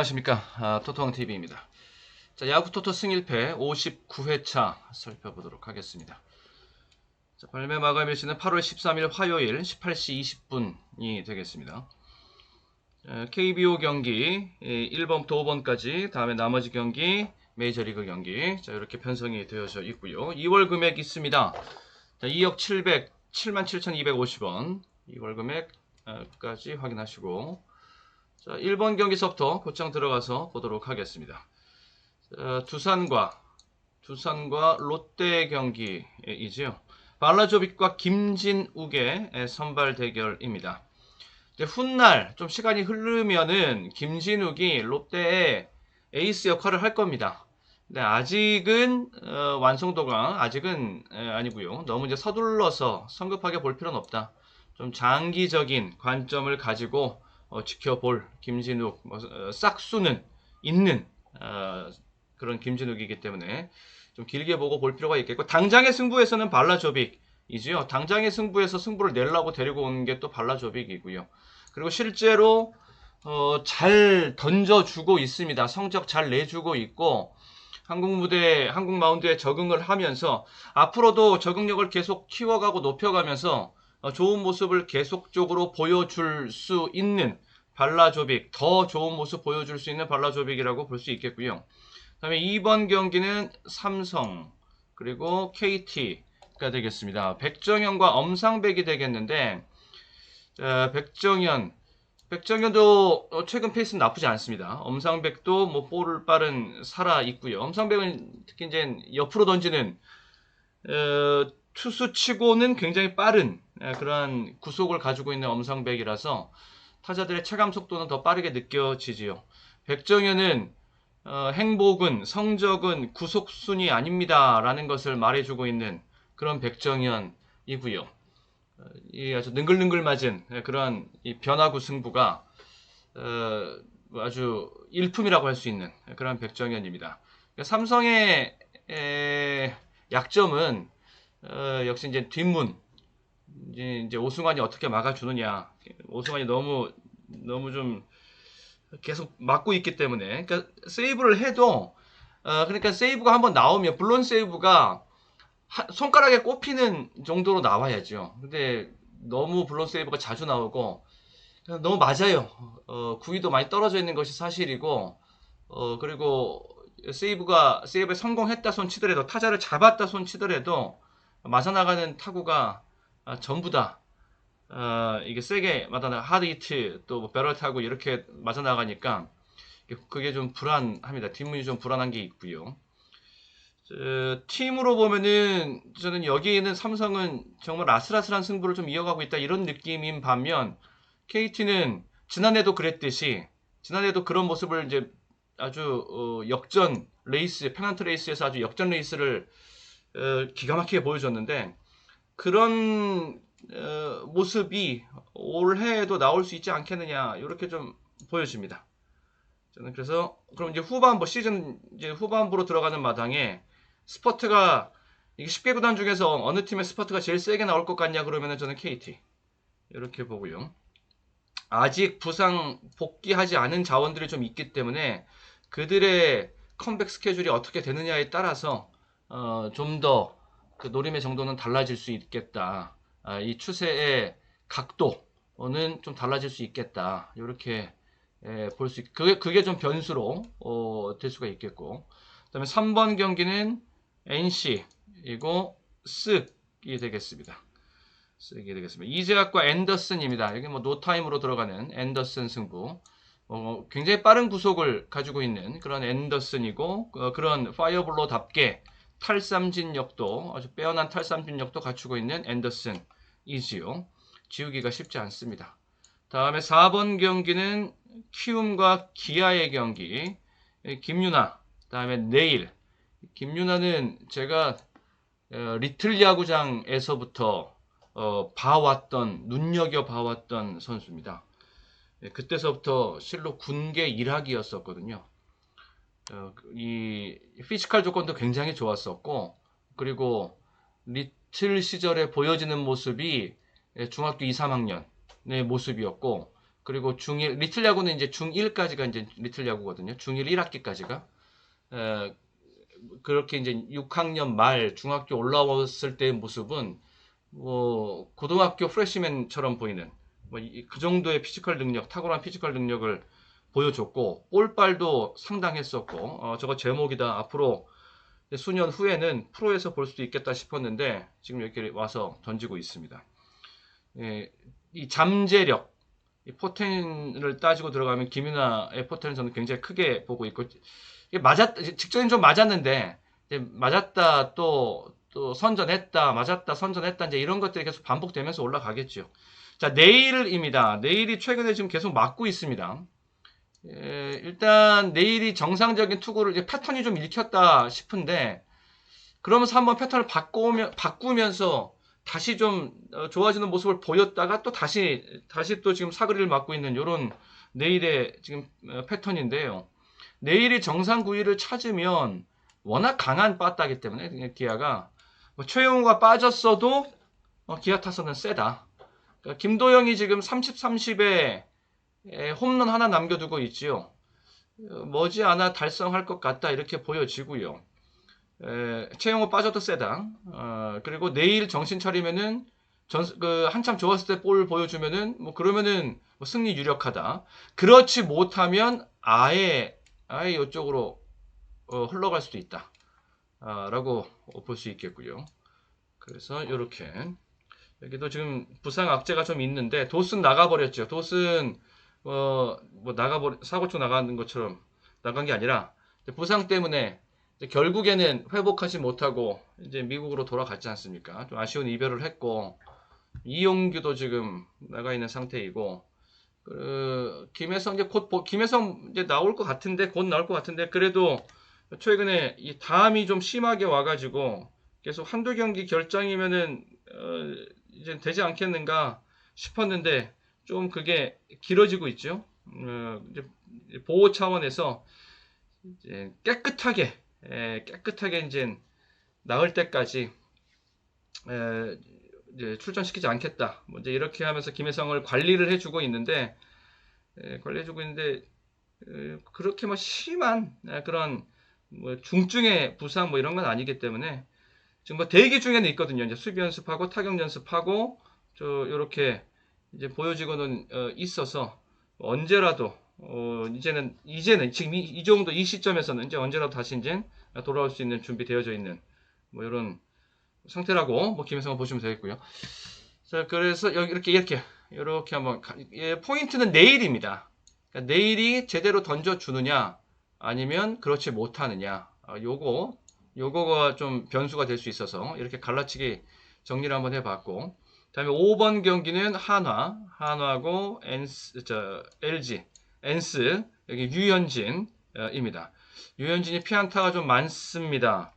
안녕하십니까. 아, 토토왕TV입니다. 자 야구 토토 승일패 59회차 살펴보도록 하겠습니다. 자, 발매 마감 일시는 8월 13일 화요일 18시 20분이 되겠습니다. 에, KBO 경기 1번부터 5번까지 다음에 나머지 경기 메이저리그 경기. 자 이렇게 편성이 되어져 있고요. 2월 금액 있습니다. 자, 2억 700 77,250원. 2월 금액까지 확인하시고 자, 1번 경기서부터 곧장 들어가서 보도록 하겠습니다. 자, 두산과 두산과 롯데 경기이지요. 발라조빅과 김진욱의 선발 대결입니다. 훗날 좀 시간이 흐르면은 김진욱이 롯데의 에이스 역할을 할 겁니다. 근데 아직은 어, 완성도가 아직은 에, 아니고요. 너무 이제 서둘러서 성급하게 볼 필요는 없다. 좀 장기적인 관점을 가지고 어, 지켜볼 김진욱 뭐, 어, 싹수는 있는 어, 그런 김진욱이기 때문에 좀 길게 보고 볼 필요가 있겠고 당장의 승부에서는 발라조빅이지요. 당장의 승부에서 승부를 내려고 데리고 오는 게 또 발라조빅이고요. 그리고 실제로 어, 잘 던져주고 있습니다. 성적 잘 내주고 있고 한국 무대, 한국 마운드에 적응을 하면서 앞으로도 적응력을 계속 키워가고 높여가면서 어, 좋은 모습을 계속적으로 보여줄 수 있는 발라조빅, 더 좋은 모습 보여줄 수 있는 발라조빅이라고 볼 수 있겠고요. 그 다음에 2번 경기는 삼성, 그리고 KT가 되겠습니다. 백정현과 엄상백이 되겠는데, 어, 백정현, 백정현도 어, 최근 페이스는 나쁘지 않습니다. 엄상백도 뭐 볼을 빠른 살아 있고요. 엄상백은 특히 이제 옆으로 던지는 어, 투수치고는 굉장히 빠른 예, 그러한 구속을 가지고 있는 엄상백이라서 타자들의 체감 속도는 더 빠르게 느껴지지요. 백정현은 어, 행복은 성적은 구속 순위 아닙니다라는 것을 말해주고 있는 그런 백정현이고요. 어, 이 아주 능글능글 맞은 예, 그런 이 변화구 승부가 어, 아주 일품이라고 할 수 있는 그런 백정현입니다. 그러니까 삼성의 에, 약점은 어, 역시 이제 뒷문 이제, 이제 오승환이 어떻게 막아주느냐 오승환이 너무 너무 좀 계속 막고 있기 때문에 그러니까 세이브를 해도 어, 그러니까 세이브가 한번 나오면 물론 세이브가 하, 손가락에 꼽히는 정도로 나와야죠. 근데 너무 블론 세이브가 자주 나오고 너무 맞아요. 어, 구위도 많이 떨어져 있는 것이 사실이고 어, 그리고 세이브가 세이브에 성공했다 손 치더라도 타자를 잡았다 손 치더라도 맞아 나가는 타구가 아, 전부 다 어, 이게 세게 맞아 나 하드 히트 또뭐 배럴 타고 이렇게 맞아 나가니까 그게 좀 불안합니다. 뒷문이 좀 불안한 게 있고요. 저, 팀으로 보면은 저는 여기 있는 삼성은 정말 아슬아슬한 승부를 좀 이어가고 있다 이런 느낌인 반면 KT는 지난해도 그랬듯이 지난해도 그런 모습을 이제 아주 어, 역전 레이스 페넌트 레이스에서 아주 역전 레이스를 어, 기가 막히게 보여줬는데 그런 어, 모습이 올해에도 나올 수 있지 않겠느냐 이렇게 좀 보여집니다. 저는 그래서 그럼 이제 후반부 시즌 이제 후반부로 들어가는 마당에 스퍼트가 이게 10개 구단 중에서 어느 팀의 스퍼트가 제일 세게 나올 것 같냐 그러면은 저는 KT 이렇게 보고요. 아직 부상 복귀하지 않은 자원들이 좀 있기 때문에 그들의 컴백 스케줄이 어떻게 되느냐에 따라서 어, 좀 더 그 노림의 정도는 달라질 수 있겠다. 아, 이 추세의 각도는 좀 달라질 수 있겠다. 이렇게 예, 볼 수, 있, 그게, 그게 좀 변수로 어, 될 수가 있겠고. 그 다음에 3번 경기는 NC이고 쓱이 되겠습니다. 쓱이 되겠습니다. 이재학과 앤더슨입니다. 여기 뭐 노타임으로 들어가는 앤더슨 승부. 어, 굉장히 빠른 구속을 가지고 있는 그런 앤더슨이고 어, 그런 파이어블로답게 탈삼진력도 아주 빼어난 탈삼진력도 갖추고 있는 앤더슨이지요. 지우기가 쉽지 않습니다. 다음에 4번 경기는 키움과 기아의 경기. 김유나, 다음에 내일. 김유나는 제가 어, 리틀 야구장에서부터 어, 봐왔던 눈여겨 봐왔던 선수입니다. 그때서부터 실로 군계 일학이었었거든요. 어, 이 피지컬 조건도 굉장히 좋았었고 그리고 리틀 시절에 보여지는 모습이 중학교 2, 3학년의 모습이었고 그 그리고 중1 리틀 야구는 이제 중1까지가 이제 리틀 야구거든요. 중1 1학기까지가 에, 그렇게 이제 6학년 말 중학교 올라왔을 때의 모습은 뭐 고등학교 프레시맨처럼 보이는 뭐 그 정도의 피지컬 능력, 탁월한 피지컬 능력을 보여줬고 볼빨도 상당했었고 어, 저거 제목이다 앞으로 수년 후에는 프로에서 볼 수도 있겠다 싶었는데 지금 이렇게 와서 던지고 있습니다. 예, 이 잠재력, 이 포텐을 따지고 들어가면 김윤아의 포텐을 저는 굉장히 크게 보고 있고 맞았 직전에 좀 맞았는데 맞았다 또 또 선전했다 맞았다 선전했다 이제 이런 것들이 계속 반복되면서 올라가겠죠. 자 내일입니다. 내일이 최근에 지금 계속 맞고 있습니다. 예, 일단 내일이 정상적인 투구를 이제 패턴이 좀 읽혔다 싶은데 그러면서 한번 패턴을 바꾸면 바꾸면서 다시 좀 어, 좋아지는 모습을 보였다가 또 다시 다시 또 지금 사거리를 맞고 있는 이런 내일의 지금 어, 패턴인데요. 내일이 정상 구위를 찾으면 워낙 강한 빠따기 때문에 기아가 뭐 최용우가 빠졌어도 어, 기아 타선은 세다. 그러니까 김도영이 지금 30, 30에 홈런 하나 남겨두고 있지요. 어, 머지않아 달성할 것 같다 이렇게 보여지고요. 에, 최용호 빠져도 세다. 어, 그리고 내일 정신 차리면은 전, 그 한참 좋았을 때 볼 보여주면은 뭐 그러면은 뭐 승리 유력하다. 그렇지 못하면 아예 아예 이쪽으로 어, 흘러갈 수도 있다. 아, 라고 볼 수 있겠고요. 그래서 이렇게 여기도 지금 부상 악재가 좀 있는데 도슨 나가버렸죠. 도슨 어, 뭐 나가버 사고쳐 나가는 것처럼 나간 게 아니라 부상 때문에 결국에는 회복하지 못하고 이제 미국으로 돌아갔지 않습니까? 좀 아쉬운 이별을 했고 이용규도 지금 나가 있는 상태이고 그 김혜성 이제 곧 보- 김혜성 이제 나올 것 같은데 곧 나올 것 같은데 그래도 최근에 이 다음이 좀 심하게 와가지고 계속 한두 경기 결정이면은 어, 이제 되지 않겠는가 싶었는데 좀 그게 길어지고 있죠. 어, 보호 차원에서 이제 깨끗하게 에, 깨끗하게 이제 나을 때까지 출전시키지 않겠다. 뭐 이제 이렇게 하면서 김혜성을 관리를 해주고 있는데 에, 관리해주고 있는데 에, 그렇게 뭐 심한 에, 그런 뭐 중증의 부상 뭐 이런 건 아니기 때문에 지금 뭐 대기 중에는 있거든요. 이제 수비 연습하고 타격 연습하고 저 요렇게 이제 보여지고는 어, 있어서 언제라도 어, 이제는 이제는 지금 이, 이 정도 이 시점에서는 이제 언제라도 다시 이제 돌아올 수 있는 준비 되어져 있는 뭐 이런 상태라고 뭐 김혜성을 보시면 되겠고요. 자 그래서 여기 이렇게 이렇게 이렇게 한번 가- 예, 포인트는 내일입니다. 그러니까 내일이 제대로 던져 주느냐 아니면 그렇지 못하느냐 아, 요거 요거가 좀 변수가 될 수 있어서 이렇게 갈라치기 정리를 한번 해봤고 다음에 5번 경기는 한화 한화고 엔스 저 LG 엔스 여기 유현진입니다. 유현진이 피안타가 좀 많습니다.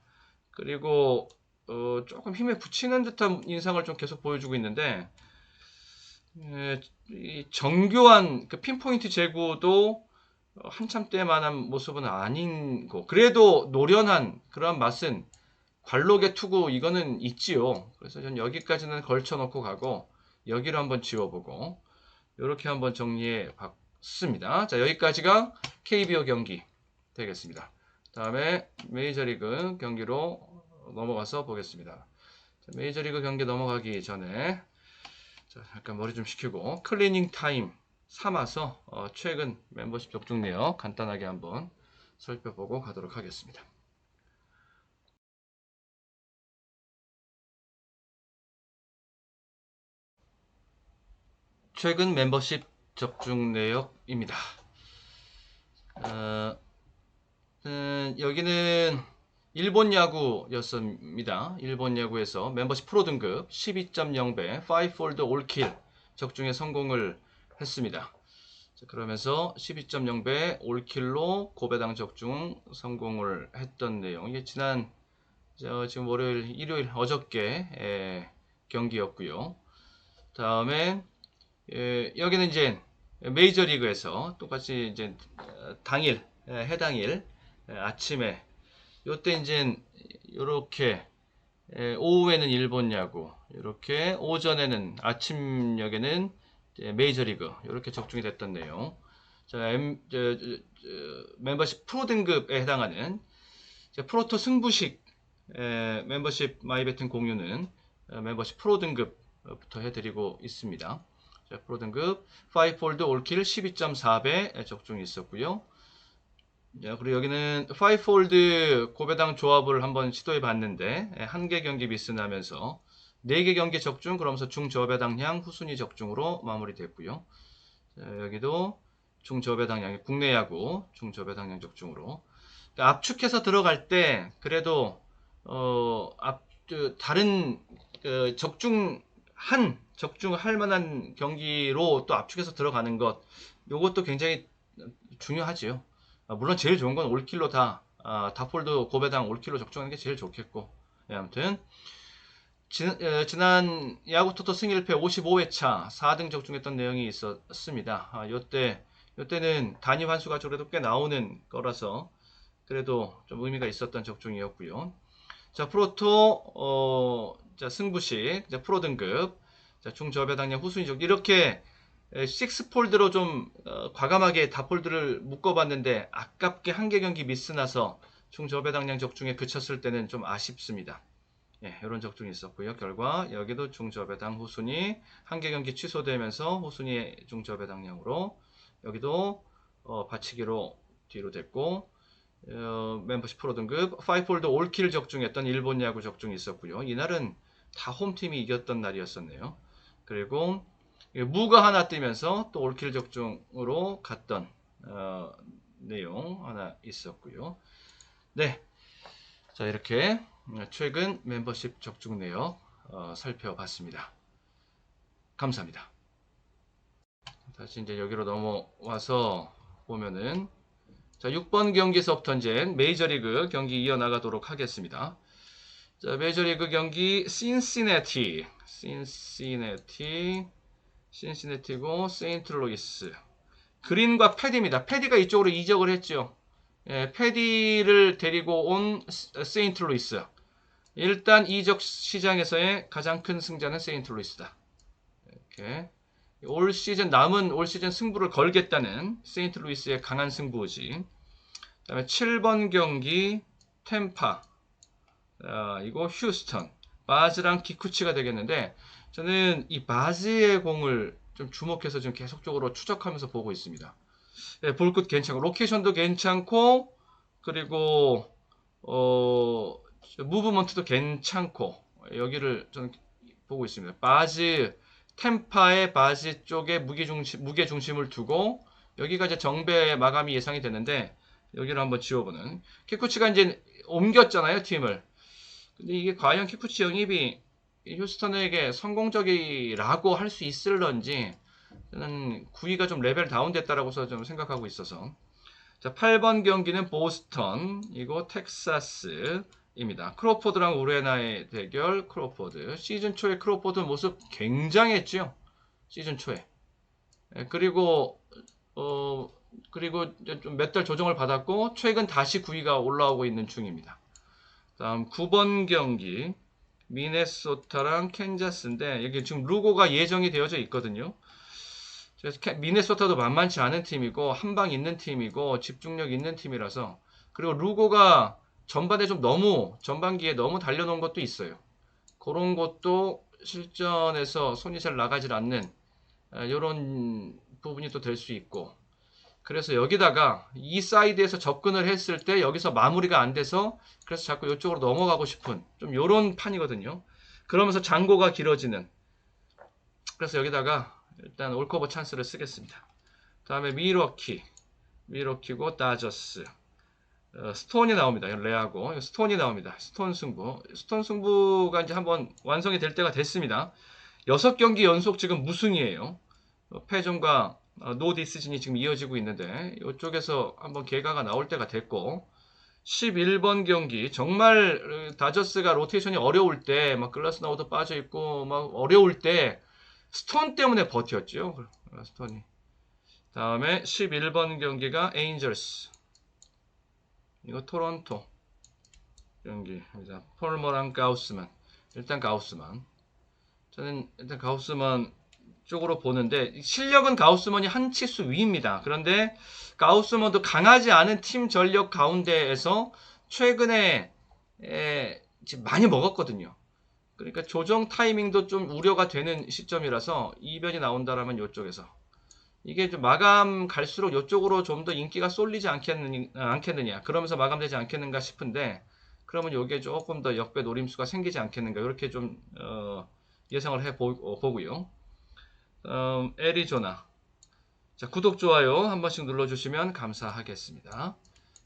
그리고 어, 조금 힘에 붙이는 듯한 인상을 좀 계속 보여주고 있는데 에, 이 정교한 그 핀포인트 제구도 어, 한참 때만한 모습은 아닌 거. 그래도 노련한 그런 맛은 관록의 투구 이거는 있지요. 그래서 전 여기까지는 걸쳐놓고 가고 여기를 한번 지워보고 이렇게 한번 정리해 봤습니다. 자 여기까지가 KBO 경기 되겠습니다. 다음에 메이저리그 경기로 넘어가서 보겠습니다. 자, 메이저리그 경기 넘어가기 전에 자, 잠깐 머리 좀 식히고 클리닝 타임 삼아서 어, 최근 멤버십 적중 내역 간단하게 한번 살펴보고 가도록 하겠습니다. 최근 멤버십 적중 내역입니다. 어, 음, 여기는 일본 야구였습니다. 일본 야구에서 멤버십 프로 등급 12.0배 5폴드 올킬 적중에 성공을 했습니다. 자, 그러면서 12.0배 올킬로 고배당 적중 성공을 했던 내용. 이게 지난 저 지금 월요일, 일요일 어저께 에, 경기였고요. 다음에 에, 여기는 이제 메이저리그에서 똑같이 이제 어, 당일 에, 해당일 에, 아침에 요때 이제 요렇게 에, 오후에는 일본 야구, 이렇게 오전에는 아침녘에는 이제 메이저리그 이렇게 적중이 됐던 내용. 자, M, 저, 저, 저, 멤버십 프로 등급에 해당하는 자, 프로토 승부식 에, 멤버십 마이베튼 공유는 어, 멤버십 프로 등급부터 해드리고 있습니다. 자, 프로 등급 5폴드 올킬 12.4배 적중이 있었고요. 자, 그리고 여기는 5폴드 고배당 조합을 한번 시도해 봤는데 한 개 경기 미스 나면서 4개 경기 적중 그러면서 중저배당량 후순위 적중으로 마무리됐고요. 자, 여기도 중저배당량이 국내 야구 중저배당량 적중으로 그러니까 압축해서 들어갈 때 그래도 어, 앞, 그, 다른 그 적중 한 적중할 만한 경기로 또 압축해서 들어가는 것 요것도 굉장히 중요하지요. 아, 물론 제일 좋은 건 올킬로 다 아, 다폴드 고배당 올킬로 적중하는 게 제일 좋겠고 예, 아무튼 지, 에, 지난 야구 토토 승 1패 55회차 4등 적중했던 내용이 있었습니다. 아, 요때 요때는 단위 환수가 그래도 꽤 나오는 거라서 그래도 좀 의미가 있었던 적중이었고요. 자 프로토 어, 자 승부식 자, 프로 등급 자 중저배당량 후순위 적 이렇게 식스 폴드로 좀 어, 과감하게 다 폴드를 묶어봤는데 아깝게 한 개 경기 미스 나서 중저배당량 적중에 그쳤을 때는 좀 아쉽습니다. 예, 이런 적중이 있었고요. 결과 여기도 중저배당 후순위 한 개 경기 취소되면서 후순위 중저배당량으로 여기도 어, 받치기로 뒤로 됐고 어, 멤버십 프로 등급 5폴드 올킬 적중했던 일본 야구 적중이 있었고요. 이날은 다 홈팀이 이겼던 날이었었네요. 그리고 무가 하나 뜨면서 또 올킬 적중으로 갔던 어, 내용 하나 있었고요. 네, 자 이렇게 최근 멤버십 적중 내역 어, 살펴봤습니다. 감사합니다. 다시 이제 여기로 넘어와서 보면은 자 6번 경기서부터 이제 메이저리그 경기 이어나가도록 하겠습니다. 자 메이저리그 경기 신시내티 신시내티 신시내티고 세인트로이스 그린과 패디입니다. 패디가 이쪽으로 이적을 했죠. 예, 패디를 데리고 온 세인트로이스 일단 이적 시장에서의 가장 큰 승자는 세인트로이스다. 이렇게 올 시즌 남은 올 시즌 승부를 걸겠다는 세인트루이스의 강한 승부지. 그다음에 7번 경기 템파. 아, 이거 휴스턴. 바즈랑 기쿠치가 되겠는데 저는 이 바즈의 공을 좀 주목해서 지금 계속적으로 추적하면서 보고 있습니다. 네, 볼끝 괜찮고 로케이션도 괜찮고 그리고 어 무브먼트도 괜찮고 여기를 저는 보고 있습니다. 바즈 템파의 바지 쪽에 무게 중심, 무게 중심을 두고 여기가 이제 정배 마감이 예상이 되는데 여기를 한번 지워보는 키쿠치가 이제 옮겼잖아요 팀을 근데 이게 과연 키쿠치 영입이 휴스턴에게 성공적이라고 할 수 있을런지 저는 9위가 좀 레벨 다운됐다라고 좀 생각하고 있어서 자 8번 경기는 보스턴 이거 텍사스 입니다. 크로포드랑 우레나의 대결 크로포드 시즌 초에 크로포드 모습 굉장했죠. 시즌 초에 예, 그리고 어 그리고 좀 몇 달 조정을 받았고 최근 다시 9위가 올라오고 있는 중입니다. 다음 9번 경기 미네소타랑 캔자스인데 여기 지금 루고가 예정이 되어져 있거든요. 그래서 미네소타도 만만치 않은 팀이고 한 방 있는 팀이고 집중력 있는 팀이라서 그리고 루고가 전반에 좀 너무 전반기에 너무 달려놓은 것도 있어요. 그런 것도 실전에서 손이 잘 나가질 않는 이런 아, 부분이 또 될 수 있고 그래서 여기다가 이 사이드에서 접근을 했을 때 여기서 마무리가 안 돼서 그래서 자꾸 이쪽으로 넘어가고 싶은 좀 이런 판이거든요. 그러면서 장고가 길어지는 그래서 여기다가 일단 올커버 찬스를 쓰겠습니다. 다음에 미러키 미러키고 다저스 어, 스톤이 나옵니다. 레하고 스톤이 나옵니다. 스톤 승부. 스톤 승부가 이제 한번 완성이 될 때가 됐습니다. 6경기 연속 지금 무승이에요. 어, 패전과 어, 노 디스진이 지금 이어지고 있는데 이쪽에서 한번 개가가 나올 때가 됐고 11번 경기 정말 다저스가 로테이션이 어려울 때 막 글라스 나우도 빠져 있고 막 어려울 때 스톤 때문에 버텼죠. 스톤이. 다음에 11번 경기가 에인절스 이거 토론토 경기 자 폴머랑 가우스만 일단 가우스만 저는 일단 가우스만 쪽으로 보는데 실력은 가우스먼이 한 치수 위입니다. 그런데 가우스먼도 강하지 않은 팀 전력 가운데에서 최근에 에, 많이 먹었거든요. 그러니까 조정 타이밍도 좀 우려가 되는 시점이라서 이변이 나온다라면 이쪽에서 이게 좀 마감 갈수록 이쪽으로 좀 더 인기가 쏠리지 않겠느냐, 않겠느냐 그러면서 마감되지 않겠는가 싶은데 그러면 이게 조금 더 역배 노림수가 생기지 않겠는가 이렇게 좀 어, 예상을 해 보, 고요 음, 애리조나 자 구독 좋아요 한 번씩 눌러주시면 감사하겠습니다.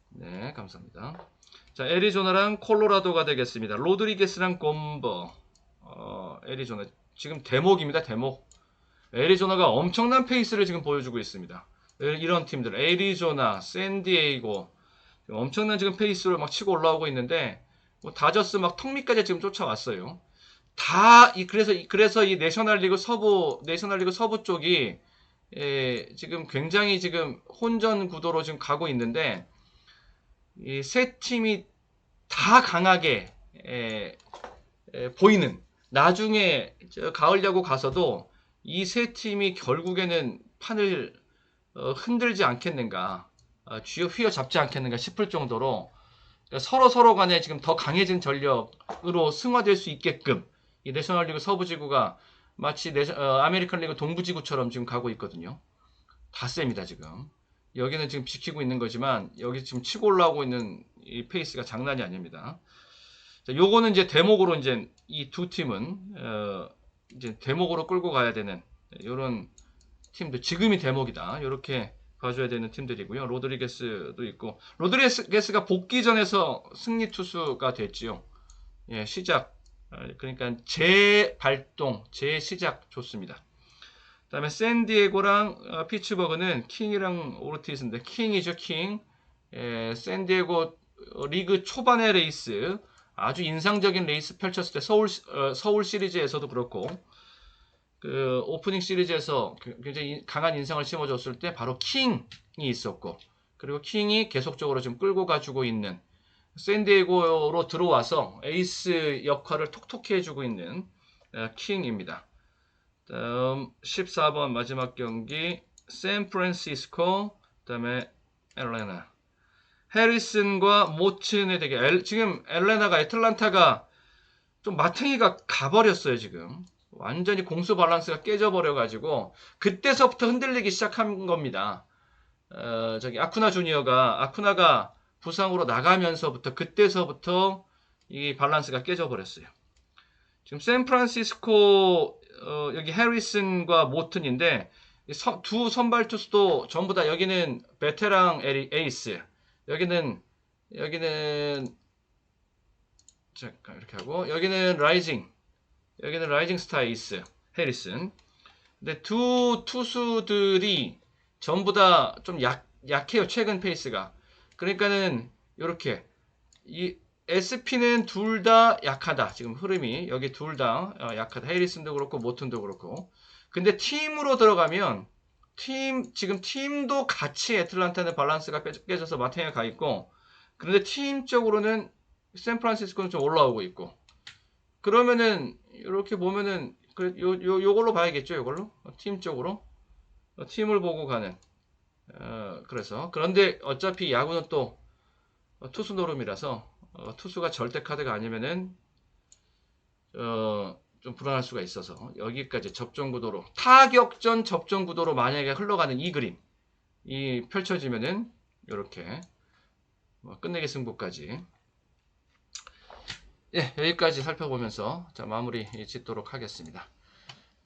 네 감사합니다. 자 애리조나랑 콜로라도가 되겠습니다. 로드리게스랑 곰버 어, 애리조나 지금 대목입니다 대목. 애리조나가 엄청난 페이스를 지금 보여주고 있습니다. 이런 팀들 애리조나, 샌디에이고 엄청난 지금 페이스로 막 치고 올라오고 있는데 뭐 다저스 막 턱밑까지 지금 쫓아왔어요. 다 이 그래서 이- 그래서 이 내셔널리그 서부 내셔널리그 서부 쪽이 예, 지금 굉장히 지금 혼전 구도로 지금 가고 있는데 이 세 팀이 다 강하게 예, 예, 보이는 나중에 저 가을 야구 가서도 이 세 팀이 결국에는 판을 어, 흔들지 않겠는가, 어, 쥐어 휘어잡지 않겠는가 싶을 정도로 서로 서로 간에 지금 더 강해진 전력으로 승화될 수 있게끔 이 내셔널리그 서부지구가 마치 내셔- 어, 아메리칸 리그 동부지구처럼 지금 가고 있거든요. 다 셉니다 지금. 여기는 지금 지키고 있는 거지만 여기 지금 치고 올라오고 있는 이 페이스가 장난이 아닙니다. 자, 요거는 이제 대목으로 이제 이 두 팀은 어, 이제 대목으로 끌고 가야 되는 이런 팀들 지금이 대목이다 이렇게 봐줘야 되는 팀들이고요 로드리게스도 있고 로드리게스가 복귀 전에서 승리 투수가 됐지요 예 시작 어, 그러니까 재발동 재시작 좋습니다. 그 다음에 샌디에고랑 어, 피츠버그는 킹이랑 오르티스인데 킹이죠 킹. 예, 샌디에고 어, 리그 초반의 레이스 아주 인상적인 레이스 펼쳤을 때 서울 어, 서울 시리즈에서도 그렇고 그 오프닝 시리즈에서 그- 굉장히 강한 인상을 심어줬을 때 바로 킹이 있었고 그리고 킹이 계속적으로 지금 끌고 가지고 있는 샌디에고로 들어와서 에이스 역할을 톡톡히 해주고 있는 어, 킹입니다. 다음 14번 마지막 경기 샌프란시스코 그다음에 애틀랜타 해리슨과 모튼의 대결 엘- 지금 애틀랜타가 애틀란타가 좀 마탱이가 가버렸어요 지금 완전히 공수 밸런스가 깨져버려 가지고 그때서부터 흔들리기 시작한 겁니다. 어, 저기 아쿠나 주니어가 아쿠나가 부상으로 나가면서부터 그때서부터 이 밸런스가 깨져버렸어요. 지금 샌프란시스코 어, 여기 해리슨과 모튼인데 이 서- 두 선발 투수도 전부 다 여기는 베테랑 에이스 여기는 여기는 잠깐 이렇게 하고 여기는 라이징 여기는 라이징 스타 에이스 해리슨 근데 두 투수들이 전부 다 좀 약, 약해요 최근 페이스가 그러니까는 이렇게 이 SP는 둘 다 약하다. 지금 흐름이 여기 둘 다 약하다. 해리슨도 그렇고 모튼도 그렇고. 근데 팀으로 들어가면 팀 지금 팀도 같이 애틀란타는 밸런스가 깨- 깨져서 마탱에 가 있고 그런데 팀적으로는 샌프란시스코는 좀 올라오고 있고. 그러면은 이렇게 보면은 그 요, 요, 요걸로 봐야겠죠 요걸로? 어, 팀적으로? 어, 팀을 보고 가는 어, 그래서 그런데 어차피 야구는 또 어, 투수 노름이라서 어, 투수가 절대 카드가 아니면은 어, 좀 불안할 수가 있어서 여기까지 접전 구도로 타격전 접전 구도로 만약에 흘러가는 이 그림 이 펼쳐지면은 이렇게 뭐 끝내기 승부까지 예, 여기까지 살펴보면서 자, 마무리 짓도록 하겠습니다.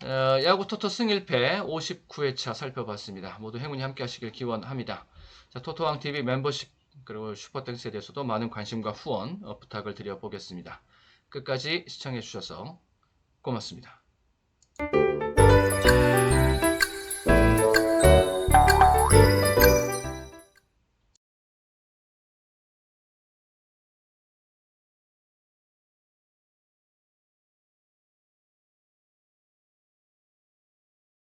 어, 야구 토토 승1패 59회차 살펴봤습니다. 모두 행운이 함께 하시길 기원합니다. 자, 토토왕 TV 멤버십 그리고 슈퍼땡스에 대해서도 많은 관심과 후원 어, 부탁을 드려보겠습니다. 끝까지 시청해 주셔서 고맙습니다.